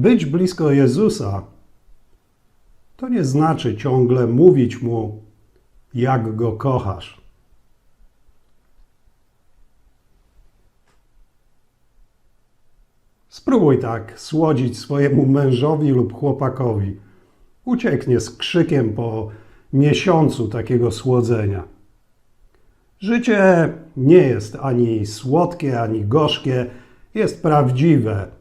Być blisko Jezusa to nie znaczy ciągle mówić mu, jak go kochasz. Spróbuj tak słodzić swojemu mężowi lub chłopakowi. Ucieknie z krzykiem po miesiącu takiego słodzenia. Życie nie jest ani słodkie, ani gorzkie, jest prawdziwe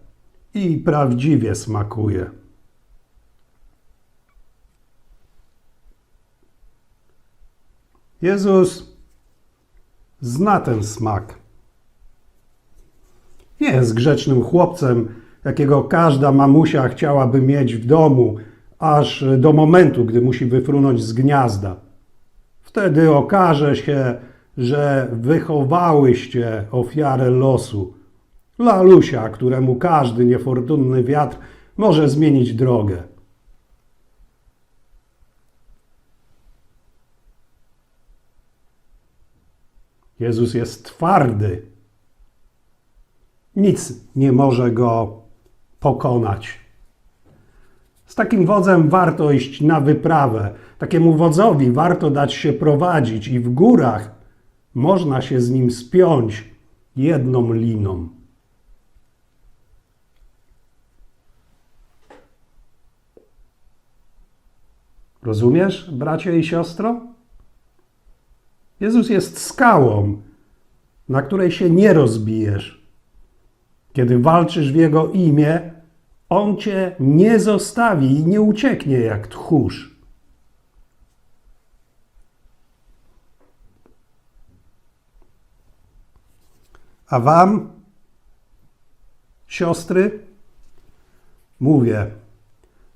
i prawdziwie smakuje. Jezus zna ten smak. Nie jest grzecznym chłopcem, jakiego każda mamusia chciałaby mieć w domu, aż do momentu, gdy musi wyfrunąć z gniazda. Wtedy okaże się, że wychowałyście ofiarę losu. Lalusia, któremu każdy niefortunny wiatr może zmienić drogę. Jezus jest twardy. Nic nie może go pokonać. Z takim wodzem warto iść na wyprawę. Takiemu wodzowi warto dać się prowadzić i w górach można się z nim spiąć jedną liną. Rozumiesz, bracie i siostro? Jezus jest skałą, na której się nie rozbijesz. Kiedy walczysz w Jego imię, On cię nie zostawi i nie ucieknie jak tchórz. A wam, siostry, mówię,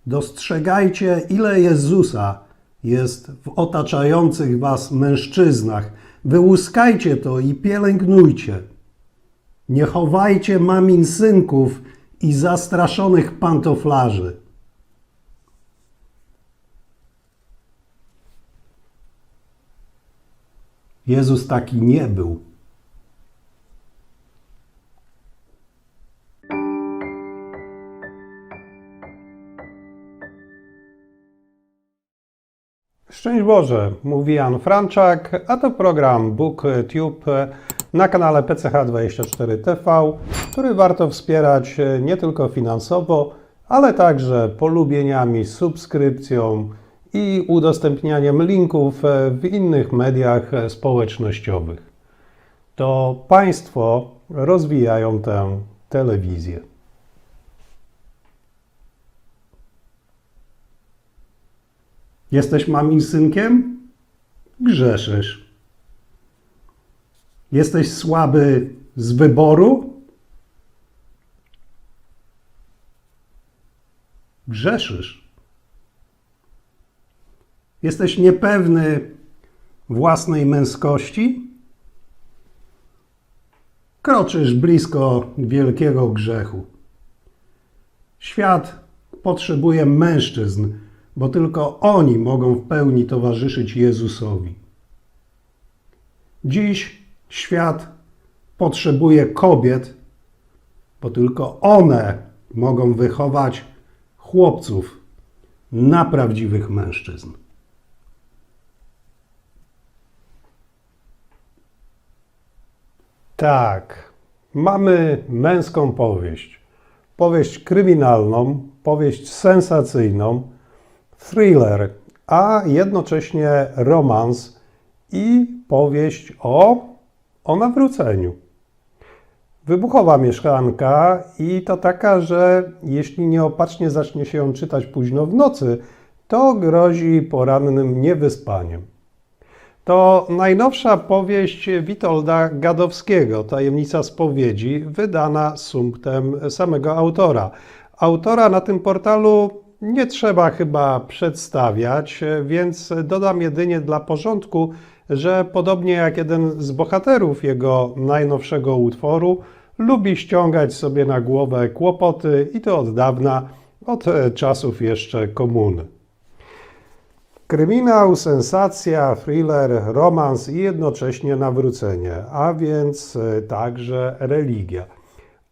dostrzegajcie, ile Jezusa jest w otaczających was mężczyznach. Wyłuskajcie to i pielęgnujcie. Nie chowajcie mamin synków i zastraszonych pantoflarzy. Jezus taki nie był. Szczęść Boże, mówi Jan Franczak, a to program BookTube na kanale PCH24TV, który warto wspierać nie tylko finansowo, ale także polubieniami, subskrypcją i udostępnianiem linków w innych mediach społecznościowych. To Państwo rozwijają tę telewizję. Jesteś mamin synkiem? Grzeszysz. Jesteś słaby z wyboru? Grzeszysz. Jesteś niepewny własnej męskości? Kroczysz blisko wielkiego grzechu. Świat potrzebuje mężczyzn, bo tylko oni mogą w pełni towarzyszyć Jezusowi. Dziś świat potrzebuje kobiet, bo tylko one mogą wychować chłopców na prawdziwych mężczyzn. Tak, mamy męską powieść. Powieść kryminalną, powieść sensacyjną, thriller, a jednocześnie romans i powieść o, o nawróceniu. Wybuchowa mieszkanka i to taka, że jeśli nieopatrznie zacznie się ją czytać późno w nocy, to grozi porannym niewyspaniem. To najnowsza powieść Witolda Gadowskiego, Tajemnica spowiedzi, wydana sumptem samego autora. Autora na tym portalu nie trzeba chyba przedstawiać, więc dodam jedynie dla porządku, że podobnie jak jeden z bohaterów jego najnowszego utworu, lubi ściągać sobie na głowę kłopoty i to od dawna, od czasów jeszcze komuny. Kryminał, sensacja, thriller, romans i jednocześnie nawrócenie, a więc także religia.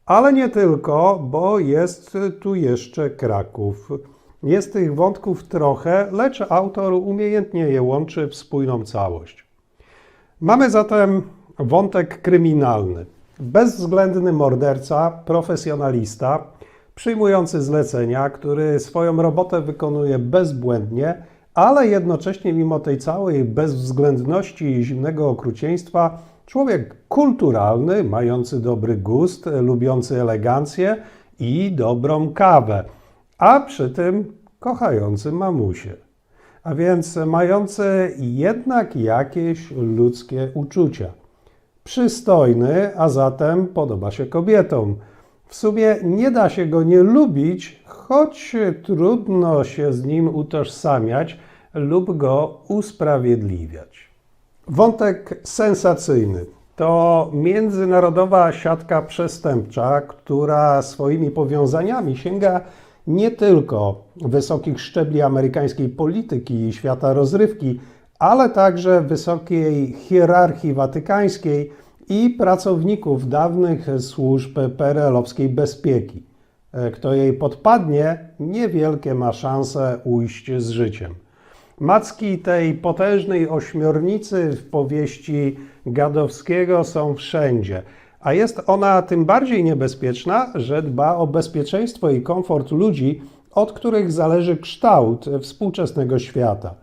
Ale nie tylko, bo jest tu jeszcze Kraków. Jest tych wątków trochę, lecz autor umiejętnie je łączy w spójną całość. Mamy zatem wątek kryminalny. Bezwzględny morderca, profesjonalista, przyjmujący zlecenia, który swoją robotę wykonuje bezbłędnie, ale jednocześnie mimo tej całej bezwzględności i zimnego okrucieństwa, człowiek kulturalny, mający dobry gust, lubiący elegancję i dobrą kawę, a przy tym kochający mamusie. A więc mający jednak jakieś ludzkie uczucia. Przystojny, a zatem podoba się kobietom. W sumie nie da się go nie lubić, choć trudno się z nim utożsamiać lub go usprawiedliwiać. Wątek sensacyjny to międzynarodowa siatka przestępcza, która swoimi powiązaniami sięga nie tylko wysokich szczebli amerykańskiej polityki i świata rozrywki, ale także wysokiej hierarchii watykańskiej i pracowników dawnych służb PRL-owskiej bezpieki. Kto jej podpadnie, niewielkie ma szanse ujść z życiem. Macki tej potężnej ośmiornicy w powieści Gadowskiego są wszędzie, a jest ona tym bardziej niebezpieczna, że dba o bezpieczeństwo i komfort ludzi, od których zależy kształt współczesnego świata.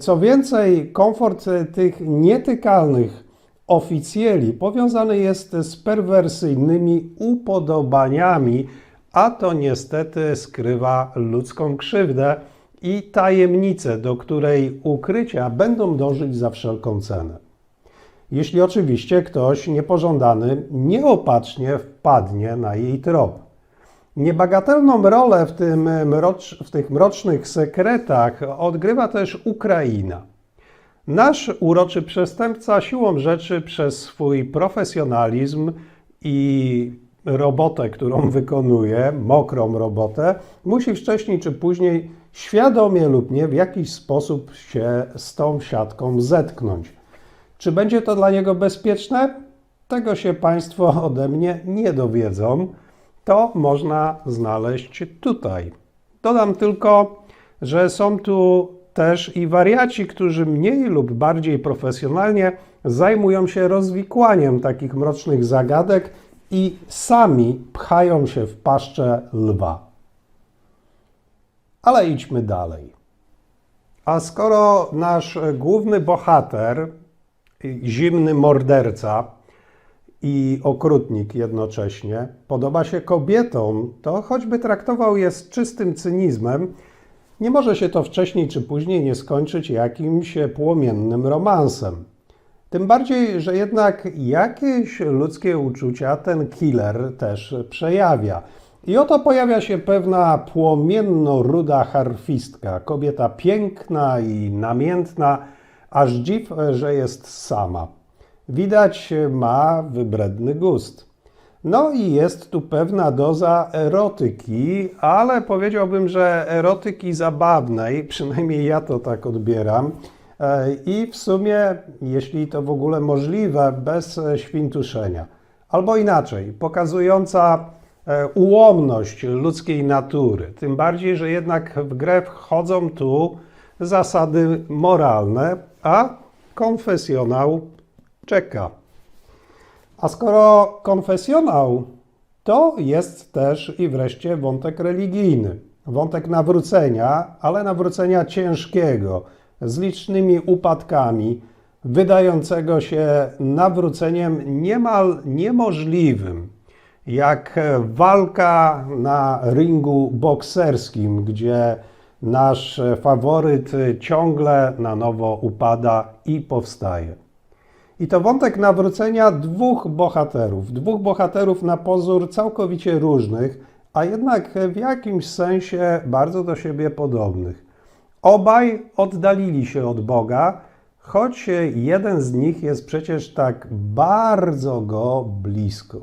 Co więcej, komfort tych nietykalnych oficjeli powiązany jest z perwersyjnymi upodobaniami, a to niestety skrywa ludzką krzywdę i tajemnicę, do której ukrycia będą dążyć za wszelką cenę. Jeśli oczywiście ktoś niepożądany nieopatrznie wpadnie na jej trop. Niebagatelną rolę w, tym mrocz, w tych mrocznych sekretach odgrywa też Ukraina. Nasz uroczy przestępca siłą rzeczy przez swój profesjonalizm i robotę, którą wykonuje, mokrą robotę, musi wcześniej czy później świadomie lub nie w jakiś sposób się z tą siatką zetknąć. Czy będzie to dla niego bezpieczne? Tego się Państwo ode mnie nie dowiedzą. To można znaleźć tutaj. Dodam tylko, że są tu też i wariaci, którzy mniej lub bardziej profesjonalnie zajmują się rozwikłaniem takich mrocznych zagadek i sami pchają się w paszczę lwa. Ale idźmy dalej. A skoro nasz główny bohater, zimny morderca i okrutnik jednocześnie, podoba się kobietom, to choćby traktował je z czystym cynizmem, nie może się to wcześniej czy później nie skończyć jakimś płomiennym romansem. Tym bardziej, że jednak jakieś ludzkie uczucia ten killer też przejawia. I oto pojawia się pewna płomienno-ruda harfistka, kobieta piękna i namiętna, aż dziw, że jest sama. Widać ma wybredny gust. No i jest tu pewna doza erotyki, ale powiedziałbym, że erotyki zabawnej, przynajmniej ja to tak odbieram. E, I w sumie, jeśli to w ogóle możliwe, bez świntuszenia. Albo inaczej, pokazująca e, ułomność ludzkiej natury. Tym bardziej, że jednak w grę wchodzą tu zasady moralne, a konfesjonał czeka. A skoro konfesjonał, to jest też i wreszcie wątek religijny. Wątek nawrócenia, ale nawrócenia ciężkiego, z licznymi upadkami, wydającego się nawróceniem niemal niemożliwym, jak walka na ringu bokserskim, gdzie nasz faworyt ciągle na nowo upada i powstaje. I to wątek nawrócenia dwóch bohaterów. Dwóch bohaterów na pozór całkowicie różnych, a jednak w jakimś sensie bardzo do siebie podobnych. Obaj oddalili się od Boga, choć jeden z nich jest przecież tak bardzo go blisko.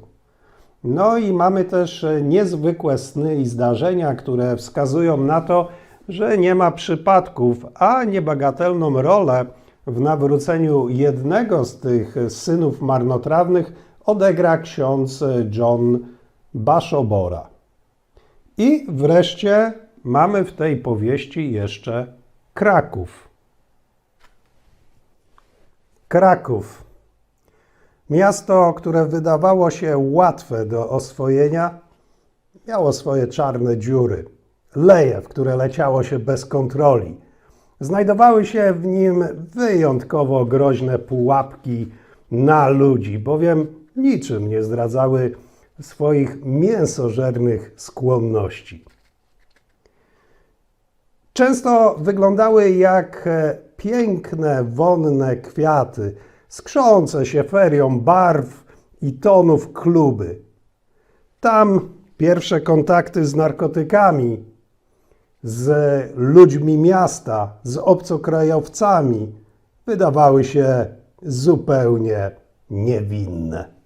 No i mamy też niezwykłe sny i zdarzenia, które wskazują na to, że nie ma przypadków, a niebagatelną rolę w nawróceniu jednego z tych synów marnotrawnych odegra ksiądz John Baszobora. I wreszcie mamy w tej powieści jeszcze Kraków. Kraków. Miasto, które wydawało się łatwe do oswojenia, miało swoje czarne dziury, leje, w które leciało się bez kontroli. Znajdowały się w nim wyjątkowo groźne pułapki na ludzi, bowiem niczym nie zdradzały swoich mięsożernych skłonności. Często wyglądały jak e, piękne, wonne kwiaty, skrzące się ferią barw i tonów kluby. Tam pierwsze kontakty z narkotykami, z ludźmi miasta, z obcokrajowcami wydawały się zupełnie niewinne.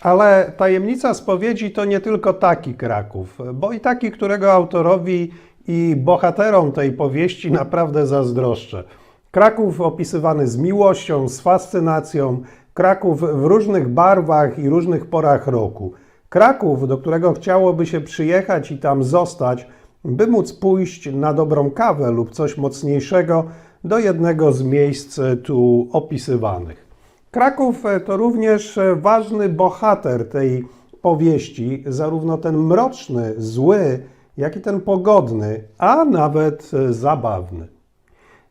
Ale tajemnica spowiedzi to nie tylko taki Kraków, bo i taki, którego autorowi i bohaterom tej powieści naprawdę zazdroszczę. Kraków opisywany z miłością, z fascynacją, Kraków w różnych barwach i różnych porach roku. Kraków, do którego chciałoby się przyjechać i tam zostać, by móc pójść na dobrą kawę lub coś mocniejszego do jednego z miejsc tu opisywanych. Kraków to również ważny bohater tej powieści, zarówno ten mroczny, zły, jak i ten pogodny, a nawet zabawny.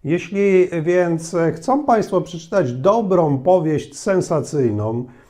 Jeśli więc chcą Państwo przeczytać dobrą powieść sensacyjną e,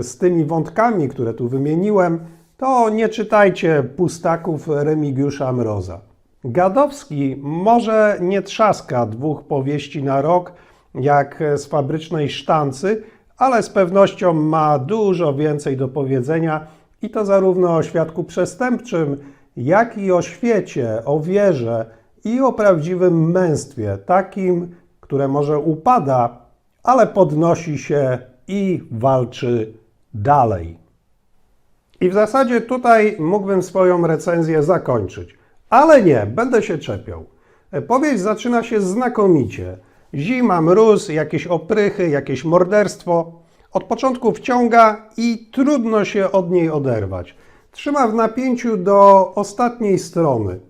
z tymi wątkami, które tu wymieniłem, to nie czytajcie pustaków Remigiusza Mroza. Gadowski może nie trzaska dwóch powieści na rok, jak z fabrycznej sztancy, ale z pewnością ma dużo więcej do powiedzenia i to zarówno o świadku przestępczym, jak i o świecie, o wierze i o prawdziwym męstwie, takim, które może upada, ale podnosi się i walczy dalej. I w zasadzie tutaj mógłbym swoją recenzję zakończyć, ale nie, będę się czepiał. Powieść zaczyna się znakomicie. Zima, mróz, jakieś oprychy, jakieś morderstwo. Od początku wciąga i trudno się od niej oderwać. Trzyma w napięciu do ostatniej strony.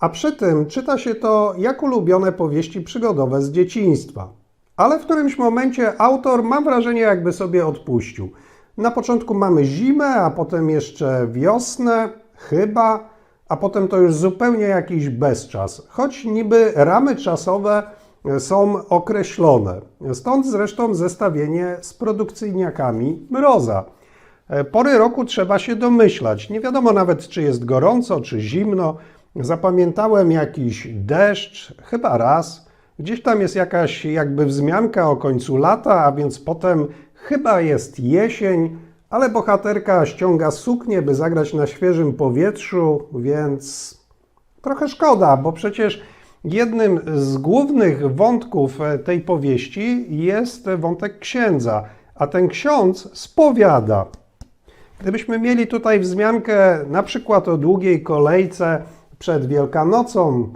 A przy tym czyta się to jak ulubione powieści przygodowe z dzieciństwa. Ale w którymś momencie autor, mam wrażenie, jakby sobie odpuścił. Na początku mamy zimę, a potem jeszcze wiosnę, chyba, a potem to już zupełnie jakiś bezczas. Choć niby ramy czasowe są określone. Stąd zresztą zestawienie z produkcyjniakami Mroza. Pory roku trzeba się domyślać. Nie wiadomo nawet, czy jest gorąco, czy zimno. Zapamiętałem jakiś deszcz, chyba raz. Gdzieś tam jest jakaś jakby wzmianka o końcu lata, a więc potem chyba jest jesień, ale bohaterka ściąga suknię, by zagrać na świeżym powietrzu, więc trochę szkoda, bo przecież jednym z głównych wątków tej powieści jest wątek księdza, a ten ksiądz spowiada. Gdybyśmy mieli tutaj wzmiankę na przykład o długiej kolejce, przed Wielkanocą,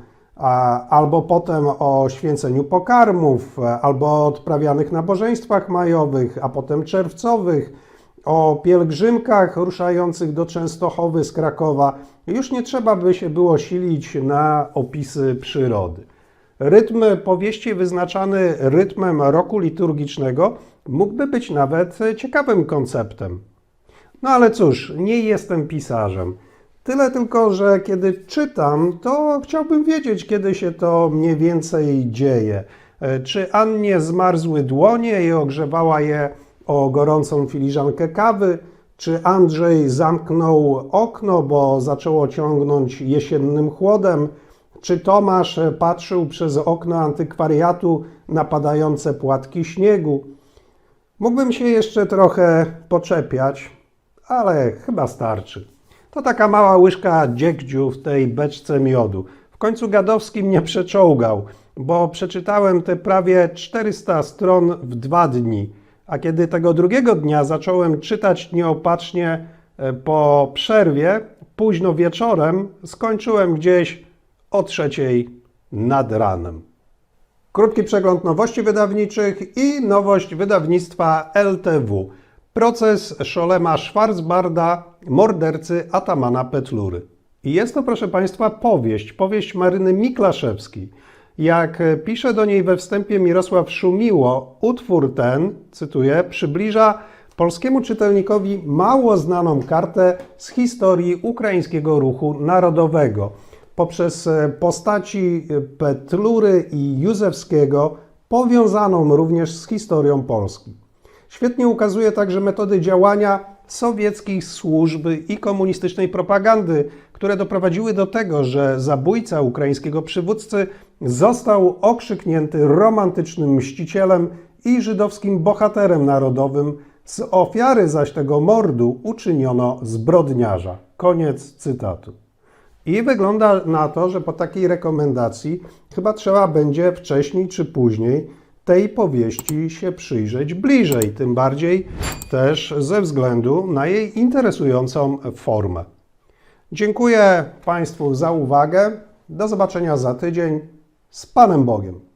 albo potem o święceniu pokarmów, albo o odprawianych nabożeństwach majowych, a potem czerwcowych, o pielgrzymkach ruszających do Częstochowy z Krakowa, już nie trzeba by się było silić na opisy przyrody. Rytm powieści wyznaczany rytmem roku liturgicznego mógłby być nawet ciekawym konceptem. No ale cóż, nie jestem pisarzem. Tyle tylko, że kiedy czytam, to chciałbym wiedzieć, kiedy się to mniej więcej dzieje. E, czy Annie zmarzły dłonie i ogrzewała je o gorącą filiżankę kawy? Czy Andrzej zamknął okno, bo zaczęło ciągnąć jesiennym chłodem? Czy Tomasz patrzył przez okno antykwariatu na padające płatki śniegu? Mógłbym się jeszcze trochę poczepiać, ale chyba starczy. To taka mała łyżka dziegdziu w tej beczce miodu. W końcu Gadowski mnie przeczołgał, bo przeczytałem te prawie 400 stron w dwa dni. A kiedy tego drugiego dnia zacząłem czytać nieopatrznie e, po przerwie, późno wieczorem, skończyłem gdzieś o trzeciej nad ranem. Krótki przegląd nowości wydawniczych i nowość wydawnictwa LTW. Proces Szolema Schwarzbarda, mordercy Atamana Petlury. I jest to, proszę Państwa, powieść, powieść Maryny Miklaszewskiej. Jak pisze do niej we wstępie Mirosław Szumiło, utwór ten, cytuję, przybliża polskiemu czytelnikowi mało znaną kartę z historii ukraińskiego ruchu narodowego. Poprzez postaci Petlury i Józefskiego, powiązaną również z historią Polski. Świetnie ukazuje także metody działania sowieckich służb i komunistycznej propagandy, które doprowadziły do tego, że zabójca ukraińskiego przywódcy został okrzyknięty romantycznym mścicielem i żydowskim bohaterem narodowym. Z ofiary zaś tego mordu uczyniono zbrodniarza. Koniec cytatu. I wygląda na to, że po takiej rekomendacji chyba trzeba będzie wcześniej czy później tej powieści się przyjrzeć bliżej, tym bardziej też ze względu na jej interesującą formę. Dziękuję Państwu za uwagę. Do zobaczenia za tydzień. Z Panem Bogiem.